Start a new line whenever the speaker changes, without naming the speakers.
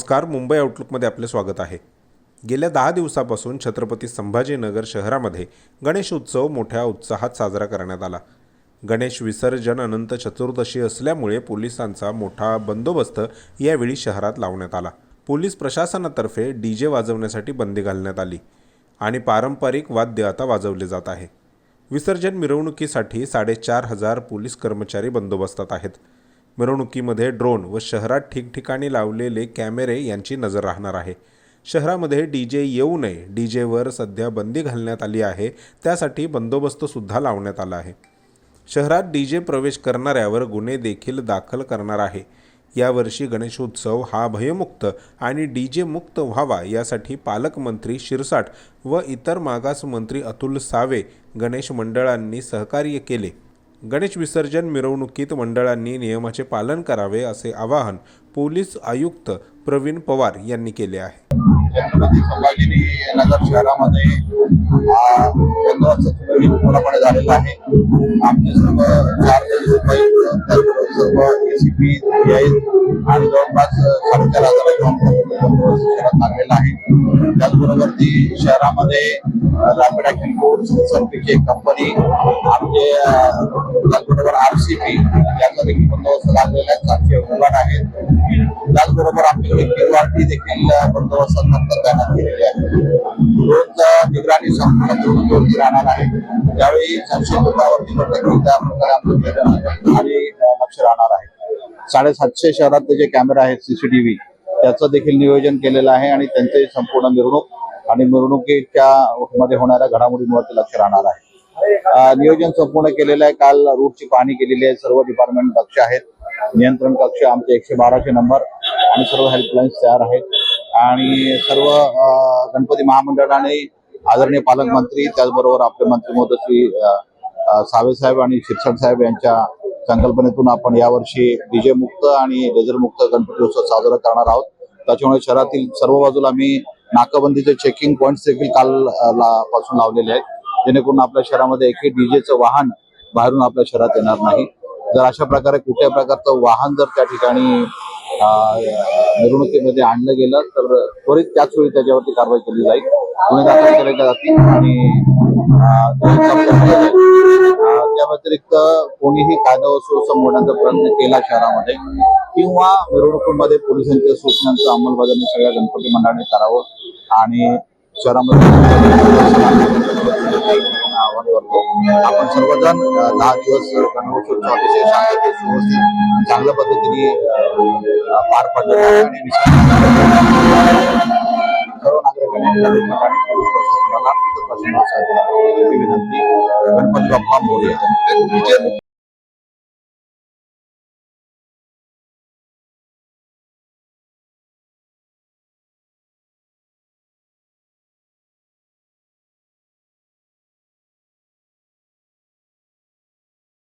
नमस्कार मुंबई आउटलुकमध्ये आपले स्वागत आहे. गेल्या दहा दिवसापासून छत्रपती संभाजीनगर शहरामध्ये गणेश उत्सव मोठ्या उत्साहात साजरा करण्यात आला. गणेश विसर्जन अनंत चतुर्दशी असल्यामुळे पोलिसांचा मोठा बंदोबस्त यावेळी शहरात लावण्यात आला. पोलीस प्रशासनातर्फे डी जे वाजवण्यासाठी बंदी घालण्यात आली आणि पारंपरिक वाद्य आता वाजवले जात आहे. विसर्जन मिरवणुकीसाठी साडेचार हजार पोलीस कर्मचारी बंदोबस्तात आहेत. मिरवणुकीमध्ये ड्रोन व शहरात ठिकठिकाणी लावलेले कॅमेरे यांची नजर राहणार आहे. शहरामध्ये डी जे येऊ नये डी जेवर सध्या बंदी घालण्यात आली आहे त्यासाठी बंदोबस्तसुद्धा लावण्यात आला आहे. शहरात डी जे प्रवेश करणाऱ्यावर गुन्हे देखील दाखल करणार आहे. यावर्षी गणेशोत्सव हा भयमुक्त आणि डी जे मुक्त व्हावा यासाठी पालकमंत्री शिरसाट व इतर मागास मंत्री अतुल सावे गणेश मंडळांनी सहकार्य केले. गणेश विसर्जन मिरवणुकीत मंडळांनी नियमाचे पालन करावे असे आवाहन पोलीस आयुक्त प्रवीण पवार यांनी केले आहे.
छत्रपती संभाजी नगर शहरामध्ये पूर्णपणे झालेला आहे. आमचे सर्व चार सर्व एसीपी आणि जवळपास साडेचार हजाराचा शहरात लागलेला आहे. त्याचबरोबर ती शहरामध्ये रॅपिड ऍक्शन फोर्स सर्फीची एक कंपनी आमचे आर सी पी याचा देखील बंदोबस्त लागलेला आहे. सातशे उभाट आहेत. त्याचबरोबर आमच्याकडे केवारटी देखील बंदोबस्तानंतर तैनात केलेली आहे. रोज निगराणी संपूर्ण निवडणुकीवरती राहणार आहे. त्यावेळी सातशे फुटावरती पडलं त्या प्रकारे आमचं आणि लक्ष राहणार आहे. साडेसातशे शहरातले जे कॅमेरा आहेत सीसीटीव्ही त्याचं देखील नियोजन केलेलं आहे आणि त्यांचे संपूर्ण मिरवणूक आणि मिरवणुकीच्या मध्ये होणाऱ्या घडामोडींवरती लक्ष राहणार आहे. नियोजन संपूर्ण केलेलं आहे. काल रूटची पाहणी केलेली आहे. सर्व डिपार्टमेंट कक्ष आहेत. नियंत्रण कक्ष आमचे एकशे बाराशे नंबर आणि सर्व हेल्पलाईन्स तयार आहेत. आणि सर्व गणपती गणपती महामंडळाने आदरणीय पालकमंत्री त्याचबरोबर आपले मंत्री महोदय श्री सावेसाहेब सावे साहेब आणि शिरसाट साहेब यांच्या संकल्पनेतून आपण यावर्षी डीजे मुक्त आणि लेझर मुक्त गणपती उत्सव साजरा करणार आहोत. त्याच्यामुळे शहरातील सर्व बाजूला आम्ही नाकाबंदीचे चेकिंग पॉईंट्स देखील काल ला- पासून लावलेले आहेत. जेणेकरून आपल्या शहरामध्ये एकही डीजेचं वाहन बाहेरून आपल्या शहरात येणार नाही. जर अशा प्रकारे कुठल्याही प्रकारचं वाहन जर त्या ठिकाणी मिरवणुकीमध्ये आणलं गेलं तर त्वरित त्याच वेळी त्याच्यावरती कारवाई केली जाईल. गुन्हे दाखल केले जातील आणि त्या व्यतिरिक्त कोणीही कायदा व प्रयत्न केला शहरामध्ये किंवा मिरवणुकीमध्ये पोलिसांच्या सूचनांचं अंमलबजावणी सगळ्या गणपती मंडळाने करावं आणि शहरामध्ये आवाहन करतो आपण सर्वजण दहा दिवस गणेशोत्सव अतिशय शांततेत सुव्यवस्थित चांगल्या पद्धतीने पार पडलेला आणि सर्व नागरिकांनी विनंती गणपती बाप्पा मोरया